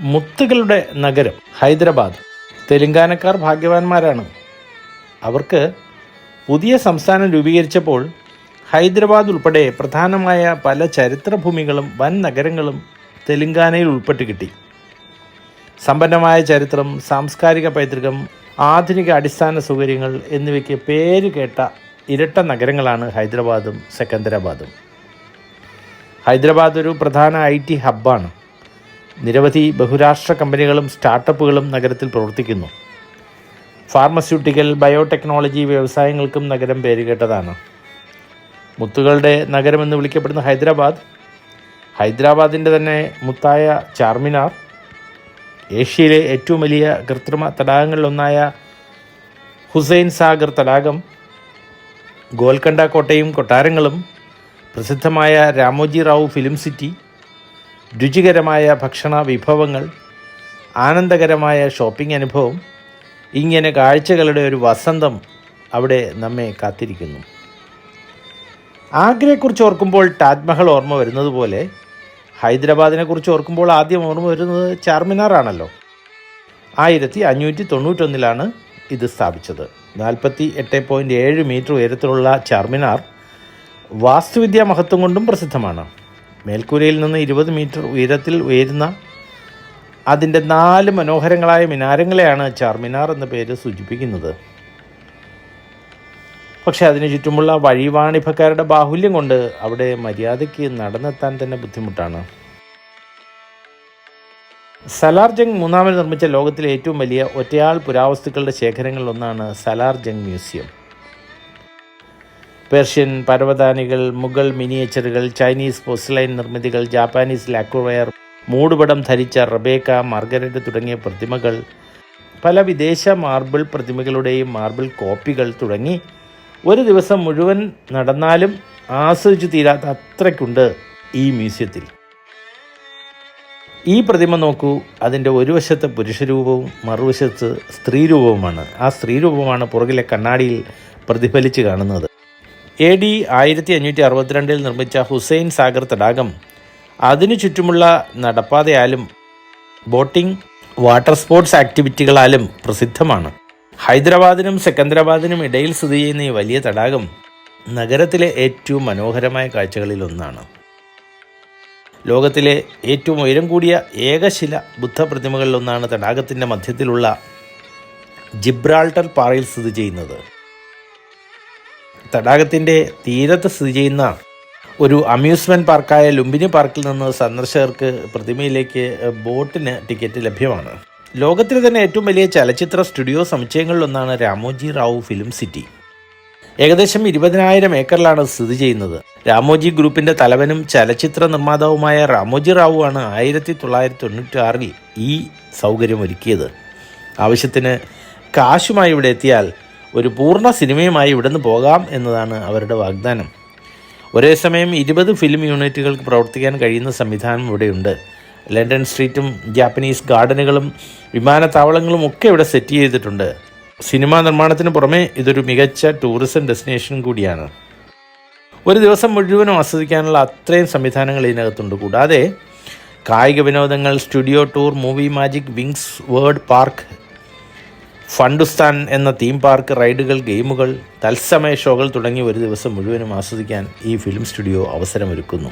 മുത്തുകളുടെ നഗരം ഹൈദരാബാദ്. തെലുങ്കാനക്കാർ ഭാഗ്യവാന്മാരാണ്. അവർക്ക് പുതിയ സംസ്ഥാനം രൂപീകരിച്ചപ്പോൾ ഹൈദരാബാദ് ഉൾപ്പെടെ പ്രധാനമായ പല ചരിത്രഭൂമികളും വൻ നഗരങ്ങളും തെലുങ്കാനയിൽ ഉൾപ്പെട്ട് കിട്ടി. സമ്പന്നമായ ചരിത്രം സാംസ്കാരിക പൈതൃകം ആധുനിക അടിസ്ഥാന സൗകര്യങ്ങൾ എന്നിവയ്ക്ക് പേര് കേട്ട ഇരട്ട നഗരങ്ങളാണ് ഹൈദരാബാദും സെക്കന്ദരാബാദും. ഹൈദരാബാദ് ഒരു പ്രധാന ഐ ടി ഹബ്ബാണ്. നിരവധി ബഹുരാഷ്ട്ര കമ്പനികളും സ്റ്റാർട്ടപ്പുകളും നഗരത്തിൽ പ്രവർത്തിക്കുന്നു. ഫാർമസ്യൂട്ടിക്കൽ ബയോടെക്നോളജി വ്യവസായങ്ങൾക്കും നഗരം പേരുകേട്ടതാണ്. മുത്തുകളുടെ നഗരമെന്ന് വിളിക്കപ്പെടുന്ന ഹൈദരാബാദ് ഹൈദരാബാദിന്റെ തന്നെ മുത്തായ ചാർമിനാർ ഏഷ്യയിലെ ഏറ്റവും വലിയ കൃത്രിമ തടാകങ്ങളിലൊന്നായ ഹുസൈൻ സാഗർ തടാകം ഗോൽക്കണ്ട കോട്ടയും കൊട്ടാരങ്ങളും പ്രസിദ്ധമായ രാമോജി റാവു ഫിലിം സിറ്റി രുചികരമായ ഭക്ഷണ വിഭവങ്ങൾ ആനന്ദകരമായ ഷോപ്പിംഗ് അനുഭവം ഇങ്ങനെ കാഴ്ചകളുടെ ഒരു വസന്തം അവിടെ നമ്മെ കാത്തിരിക്കുന്നു. ആഗ്രയെക്കുറിച്ച് ഓർക്കുമ്പോൾ താജ്മഹൽ ഓർമ്മ വരുന്നത് പോലെ ഹൈദരാബാദിനെ കുറിച്ച് ഓർക്കുമ്പോൾ ആദ്യം ഓർമ്മ വരുന്നത് ചാർമിനാറാണല്ലോ ആയിരത്തി അഞ്ഞൂറ്റി തൊണ്ണൂറ്റൊന്നിലാണ് ഇത് സ്ഥാപിച്ചത്. നാൽപ്പത്തി എട്ട് പോയിന്റ് ഏഴ് മീറ്റർ ഉയരത്തിലുള്ള ചാർമിനാർ വാസ്തുവിദ്യാ മഹത്വം കൊണ്ടും പ്രസിദ്ധമാണ്. മേൽക്കൂരയിൽ നിന്ന് ഇരുപത് മീറ്റർ ഉയരത്തിൽ ഉയരുന്ന അതിന്റെ നാല് മനോഹരങ്ങളായ മിനാരങ്ങളെയാണ് ചാർമിനാർ എന്ന പേര് സൂചിപ്പിക്കുന്നത്. പക്ഷേ അതിനു ചുറ്റുമുള്ള വഴിവാണിഭക്കാരുടെ ബാഹുല്യം കൊണ്ട് അവിടെ മര്യാദയ്ക്ക് നടന്നെത്താൻ തന്നെ ബുദ്ധിമുട്ടാണ്. സലാർ ജംഗ് മൂന്നാമത് നിർമ്മിച്ച ലോകത്തിലെ ഏറ്റവും വലിയ ഒറ്റയാൾ പുരാവസ്തുക്കളുടെ ശേഖരങ്ങളിലൊന്നാണ് സലാർ ജംഗ് മ്യൂസിയം. പേർഷ്യൻ പരവതാനികൾ മുഗൾ മിനിയേച്ചറുകൾ ചൈനീസ് പൊസ്ലൈൻ നിർമ്മിതികൾ ജാപ്പാനീസ് ലാക്വയർ മൂടുപടം ധരിച്ച റബേക്ക മാർഗരറ്റ് തുടങ്ങിയ പ്രതിമകൾ പല വിദേശ മാർബിൾ പ്രതിമകളുടെയും മാർബിൾ കോപ്പികൾ തുടങ്ങി ഒരു ദിവസം മുഴുവൻ നടന്നാലും ആസ്വദിച്ചു തീരാത്ത അത്രയ്ക്കുണ്ട് ഈ മ്യൂസിയത്തിൽ. ഈ പ്രതിമ നോക്കൂ അതിന്റെ ഒരു വശത്ത് പുരുഷരൂപവും മറുവശത്ത് സ്ത്രീരൂപവുമാണ്. ആ സ്ത്രീരൂപമാണ് പുറകിലെ കണ്ണാടിയിൽ പ്രതിഫലിച്ച് കാണുന്നത്. എ ഡി ആയിരത്തി അഞ്ഞൂറ്റി അറുപത്തിരണ്ടിൽ നിർമ്മിച്ച ഹുസൈൻ സാഗർ തടാകം അതിനു ചുറ്റുമുള്ള നടപ്പാതയാലും ബോട്ടിംഗ് വാട്ടർ സ്പോർട്സ് ആക്ടിവിറ്റികളാലും പ്രസിദ്ധമാണ്. ഹൈദരാബാദിനും സെക്കന്ദരാബാദിനും ഇടയിൽ സ്ഥിതി ചെയ്യുന്ന ഈ വലിയ തടാകം നഗരത്തിലെ ഏറ്റവും മനോഹരമായ കാഴ്ചകളിൽ ഒന്നാണ്. ലോകത്തിലെ ഏറ്റവും ഉയരം കൂടിയ ഏകശില ബുദ്ധപ്രതിമകളിലൊന്നാണ് തടാകത്തിന്റെ മധ്യത്തിലുള്ള ജിബ്രാൾട്ടർ പാറയിൽ സ്ഥിതി ചെയ്യുന്നത്. തടാകത്തിന്റെ തീരത്ത് സ്ഥിതി ചെയ്യുന്ന ഒരു അമ്യൂസ്മെന്റ് പാർക്കായ ലുംബിനി പാർക്കിൽ നിന്ന് സന്ദർശകർക്ക് പ്രതിമയിലേക്ക് ബോട്ടിന് ടിക്കറ്റ് ലഭ്യമാണ്. ലോകത്തിലെ തന്നെ ഏറ്റവും വലിയ ചലച്ചിത്ര സ്റ്റുഡിയോ സമുച്ചയങ്ങളിലൊന്നാണ് രാമോജി റാവു ഫിലിം സിറ്റി. ഏകദേശം ഇരുപതിനായിരം ഏക്കറിലാണ് സ്ഥിതി ചെയ്യുന്നത്. രാമോജി ഗ്രൂപ്പിന്റെ തലവനും ചലച്ചിത്ര നിർമ്മാതാവുമായ രാമോജി റാവു ആണ് ആയിരത്തി തൊള്ളായിരത്തി തൊണ്ണൂറ്റി ആറിൽ ഈ സൗകര്യം ഒരുക്കിയത് ആവശ്യത്തിന് കാശുമായി ഇവിടെ എത്തിയാൽ ഒരു പൂർണ സിനിമയുമായി ഇവിടുന്ന് പോകാം എന്നതാണ് അവരുടെ വാഗ്ദാനം. ഒരേ സമയം ഇരുപത് ഫിലിം യൂണിറ്റുകൾക്ക് പ്രവർത്തിക്കാൻ കഴിയുന്ന സംവിധാനം ഇവിടെയുണ്ട്. ലണ്ടൻ സ്ട്രീറ്റും ജാപ്പനീസ് ഗാർഡനുകളും വിമാനത്താവളങ്ങളും ഒക്കെ ഇവിടെ സെറ്റ് ചെയ്തിട്ടുണ്ട്. സിനിമാ നിർമ്മാണത്തിന് പുറമെ ഇതൊരു മികച്ച ടൂറിസം ഡെസ്റ്റിനേഷൻ കൂടിയാണ്. ഒരു ദിവസം മുഴുവനും ആസ്വദിക്കാനുള്ള അത്രയും സംവിധാനങ്ങൾ ഇതിനകത്തുണ്ട്. കൂടാതെ കായിക വിനോദങ്ങൾ studio tour movie magic wings world park Fundustan എന്ന തീം പാർക്ക് റൈഡുകൾ ഗെയിമുകൾ തത്സമയ ഷോകൾ തുടങ്ങി ഒരു ദിവസം മുഴുവനും ആസ്വദിക്കാൻ ഈ ഫിലിം സ്റ്റുഡിയോ അവസരമൊരുക്കുന്നു.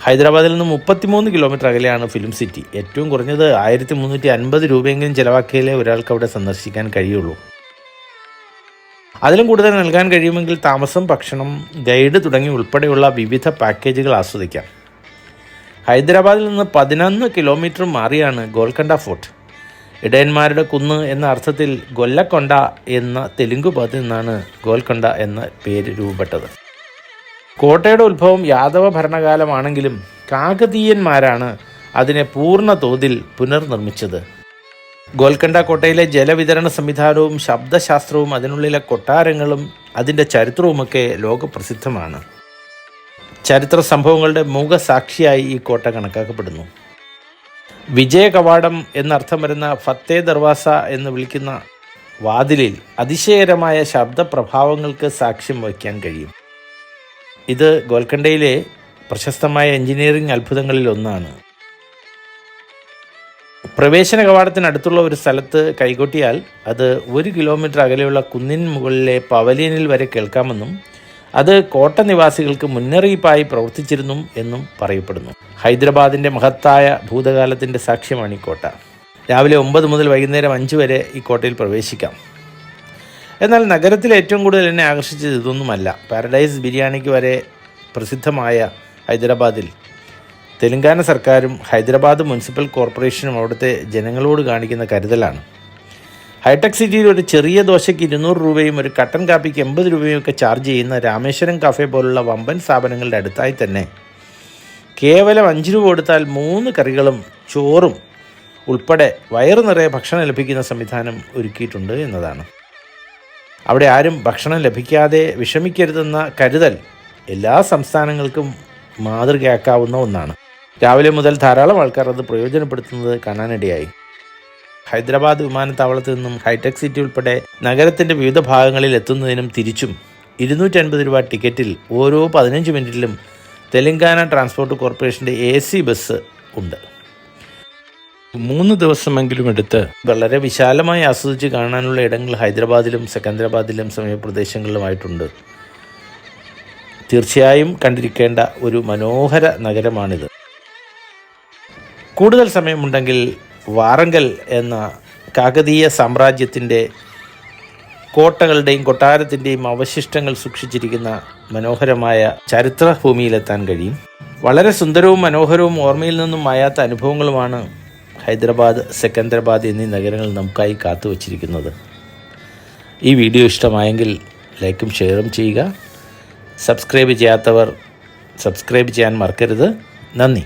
ഹൈദരാബാദിൽ നിന്ന് മുപ്പത്തിമൂന്ന് കിലോമീറ്റർ അകലെയാണ് ഫിലിം സിറ്റി ഏറ്റവും കുറഞ്ഞത് ആയിരത്തി മുന്നൂറ്റി അൻപത് രൂപയെങ്കിലും ചിലവാക്കിയാലേ ഒരാൾക്ക് അവിടെ സന്ദർശിക്കാൻ കഴിയുള്ളൂ. അതിലും കൂടുതൽ നൽകാൻ കഴിയുമെങ്കിൽ താമസം ഭക്ഷണം ഗൈഡ് തുടങ്ങി ഉൾപ്പെടെയുള്ള വിവിധ പാക്കേജുകൾ ആസ്വദിക്കാം. ഹൈദരാബാദിൽ നിന്ന് പതിനൊന്ന് കിലോമീറ്റർ മാറിയാണ് ഗോൽക്കണ്ട ഫോർട്ട് ഇടയന്മാരുടെ കുന്ന് എന്ന അർത്ഥത്തിൽ ഗൊല്ലക്കൊണ്ട എന്ന തെലുങ്ക് പദത്തിൽ നിന്നാണ് ഗോൽക്കൊണ്ട എന്ന പേര് രൂപപ്പെട്ടത്. കോട്ടയുടെ ഉത്ഭവം യാദവ ഭരണകാലമാണെങ്കിലും കാകതീയന്മാരാണ് അതിനെ പൂർണ തോതിൽ പുനർനിർമ്മിച്ചത്. ഗോൽക്കണ്ട കോട്ടയിലെ ജലവിതരണ സംവിധാനവും ശബ്ദശാസ്ത്രവും അതിനുള്ളിലെ കൊട്ടാരങ്ങളും അതിന്റെ ചരിത്രവുമൊക്കെ ലോകപ്രസിദ്ധമാണ്. ചരിത്ര സംഭവങ്ങളുടെ മൂകസാക്ഷിയായി ഈ കോട്ട കണക്കാക്കപ്പെടുന്നു. വിജയ കവാടം എന്നർത്ഥം വരുന്ന ഫത്തേ ദർവാസ എന്ന് വിളിക്കുന്ന വാതിലിൽ അതിശയകരമായ ശബ്ദപ്രഭാവങ്ങൾക്ക് സാക്ഷ്യം വഹിക്കാൻ കഴിയും. ഇത് ഗോൽക്കണ്ടയിലെ പ്രശസ്തമായ എഞ്ചിനീയറിംഗ് അത്ഭുതങ്ങളിൽ ഒന്നാണ്. പ്രവേശന കവാടത്തിനടുത്തുള്ള ഒരു സ്ഥലത്ത് കൈകൊട്ടിയാൽ അത് ഒരു കിലോമീറ്റർ അകലെയുള്ള കുന്നിൻ മുകളിലെ പവലിയനിൽ വരെ കേൾക്കാമെന്നും അത് കോട്ട നിവാസികൾക്ക് മുന്നറിയിപ്പായി പ്രവർത്തിച്ചിരുന്നു എന്നും പറയപ്പെടുന്നു. ഹൈദരാബാദിന്റെ മഹത്തായ ഭൂതകാലത്തിന്റെ സാക്ഷ്യമാണ് ഈ കോട്ട. രാവിലെ ഒമ്പത് മുതൽ വൈകുന്നേരം അഞ്ച് വരെ ഈ കോട്ടയിൽ പ്രവേശിക്കാം. എന്നാൽ നഗരത്തിൽ ഏറ്റവും കൂടുതൽ എന്നെ ആകർഷിച്ചത് ഇതൊന്നുമല്ല. പാരഡൈസ് ബിരിയാണിക്ക് വരെ പ്രസിദ്ധമായ ഹൈദരാബാദിൽ. തെലങ്കാന സർക്കാരും ഹൈദരാബാദ് മുനിസിപ്പൽ കോർപ്പറേഷനും അവിടുത്തെ ജനങ്ങളോട് കാണിക്കുന്ന കരുതലാണ്. ഹൈടെക് സിറ്റിയിൽ ഒരു ചെറിയ ദോശയ്ക്ക് ഇരുന്നൂറ് രൂപയും ഒരു കട്ടൻ കാപ്പിക്ക് എൺപത് രൂപയും ഒക്കെ ചാർജ് ചെയ്യുന്ന രാമേശ്വരം കഫേ പോലുള്ള വമ്പൻ സ്ഥാപനങ്ങളുടെ അടുത്തായി തന്നെ. കേവലം അഞ്ച് രൂപ കൊടുത്താൽ മൂന്ന് കറികളും ചോറും ഉൾപ്പെടെ വയറു നിറയെ ഭക്ഷണം ലഭിക്കുന്ന സംവിധാനം ഒരുക്കിയിട്ടുണ്ട് എന്നതാണ്. അവിടെ ആരും ഭക്ഷണം ലഭിക്കാതെ വിഷമിക്കരുതെന്ന കരുതൽ എല്ലാ സംസ്ഥാനങ്ങൾക്കും മാതൃകയാക്കാവുന്ന ഒന്നാണ്. രാവിലെ മുതൽ ധാരാളം ആൾക്കാർ അത് പ്രയോജനപ്പെടുത്തുന്നത് കാണാനിടയായി. ഹൈദരാബാദ് വിമാനത്താവളത്തിൽ നിന്നും ഹൈടെക് സിറ്റി ഉൾപ്പെടെ നഗരത്തിന്റെ വിവിധ ഭാഗങ്ങളിൽ എത്തുന്നതിനും തിരിച്ചും ഇരുന്നൂറ്റി അൻപത് രൂപ ടിക്കറ്റിൽ ഓരോ പതിനഞ്ച് മിനിറ്റിലും തെലങ്കാന ട്രാൻസ്പോർട്ട് കോർപ്പറേഷന്റെ എ സി ബസ് ഉണ്ട്. മൂന്ന് ദിവസമെങ്കിലും എടുത്ത് വളരെ വിശാലമായി ആസ്വദിച്ച് കാണാനുള്ള ഇടങ്ങൾ ഹൈദരാബാദിലും സെക്കന്ദരാബാദിലും സമീപ പ്രദേശങ്ങളിലുമായിട്ടുണ്ട്. തീർച്ചയായും കണ്ടിരിക്കേണ്ട ഒരു മനോഹര നഗരമാണിത്. കൂടുതൽ സമയമുണ്ടെങ്കിൽ വാറങ്കൽ എന്ന കാകതീയ സാമ്രാജ്യത്തിന്റെ കോട്ടകളുടെയും കൊട്ടാരത്തിന്റെയും അവശിഷ്ടങ്ങൾ സൂക്ഷിച്ചിരിക്കുന്ന മനോഹരമായ ചരിത്രഭൂമിയിലെത്താൻ കഴിയും. വളരെ സുന്ദരവും മനോഹരവും ഓർമ്മയിൽ നിന്നും മായാത്ത അനുഭവങ്ങളുമാണ് ഹൈദരാബാദ് സെക്കന്ദരാബാദ് എന്നീ നഗരങ്ങൾ നമുക്കായി കാത്തു വച്ചിരിക്കുന്നത്. ഈ വീഡിയോ ഇഷ്ടമായെങ്കിൽ ലൈക്കും ഷെയറും ചെയ്യുക. സബ്സ്ക്രൈബ് ചെയ്യാത്തവർ സബ്സ്ക്രൈബ് ചെയ്യാൻ മറക്കരുത്. നന്ദി.